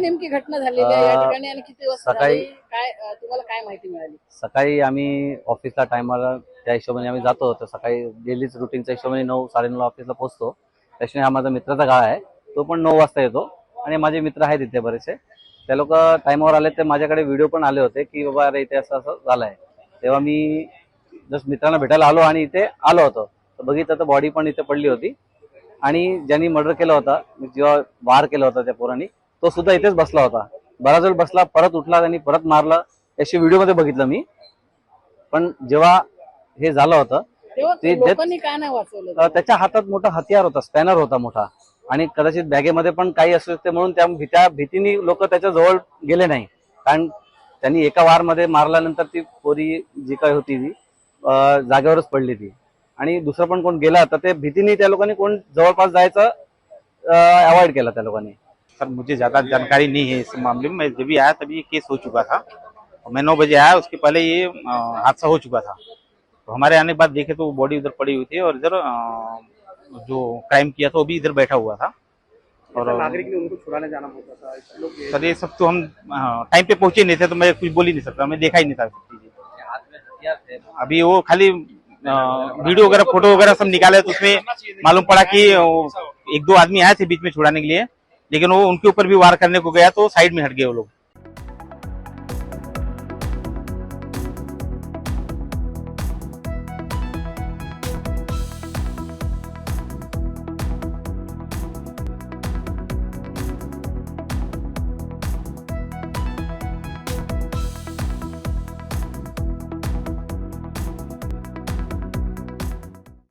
नेमकी घटना झालेली आहे? या ठिकाणी आणि किती वाजता सकाळी- झाली? काय अं, तुम्हाला काय माहिती मिळाली? सकाळी आम्ही ऑफिसला टायमाला त्या हिशोबाने आम्ही जातो. तर सकाळी डेलीच रुटीनच्या हिशोबाने नऊ साडेनऊला ऑफिसला पोहोचतो. त्याच्याने हा माझा मित्राचा गाळा आहे. तो पण नऊ वाजता येतो. आणि माझे मित्र आहेत इथे बरेचसे. ते लोक टायमावर आले ते माझ्याकडे व्हिडिओ पण आले होते की बाबा अरे इथे असं असं झालंय. तेव्हा मी जस्ट मित्रांना भेटायला आलो आणि इथे आलो होतो. तर बघितलं तर बॉडी पण इथे पडली होती. आणि ज्यांनी मर्डर केला होता जेव्हा वार केला होता त्या पोरांनी तो सुद्धा इथेच बसला होता. बराच वेळ बसला परत उठला त्यांनी परत मारला. याची व्हिडिओमध्ये बघितलं मी. पण जेव्हा हे झालं होतं ते त्याच्या हातात मोठा हतियार होता स्पॅनर होता मोठा. आणि कदाचित बॅगेमध्ये पण काही असू शकते म्हणून त्या त्या भीतीने लोक त्याच्याजवळ गेले नाही. कारण त्यांनी एका वारमध्ये मारल्यानंतर ती पोरी जी काही होती ती जागेवरच पडली ती. आणि दुसरं पण कोण गेला तर ते भीतीने त्या लोकांनी कोण जवळपास जायचं अवॉइड केला त्या लोकांनी. सर मुझे ज्यादा जानकारी नहीं है इस मामले में। मैं जब भी आया तभी ये केस हो चुका था। और मैं नौ बजे आया उसके पहले ये हादसा हो चुका था। तो हमारे आने के बाद देखे तो वो बॉडी उधर पड़ी हुई थी और इधर जो क्राइम किया था वो भी इधर बैठा हुआ था। और नागरिक ने उनको छुड़ाने जाना पड़ता था। लोग सर ये सब तो हम टाइम पे पहुंचे नहीं थे तो मैं कुछ बोल ही नहीं सकता। मैं देखा ही नहीं था? अभी वो खाली वीडियो वगैरह फोटो वगैरह सब निकाले तो उसमें मालूम पड़ा कि एक दो आदमी आए थे बीच में छुड़ाने के लिए लेकिन वो उनके ऊपर भी वार करने को गया तो साइड में हट गए वो लोग।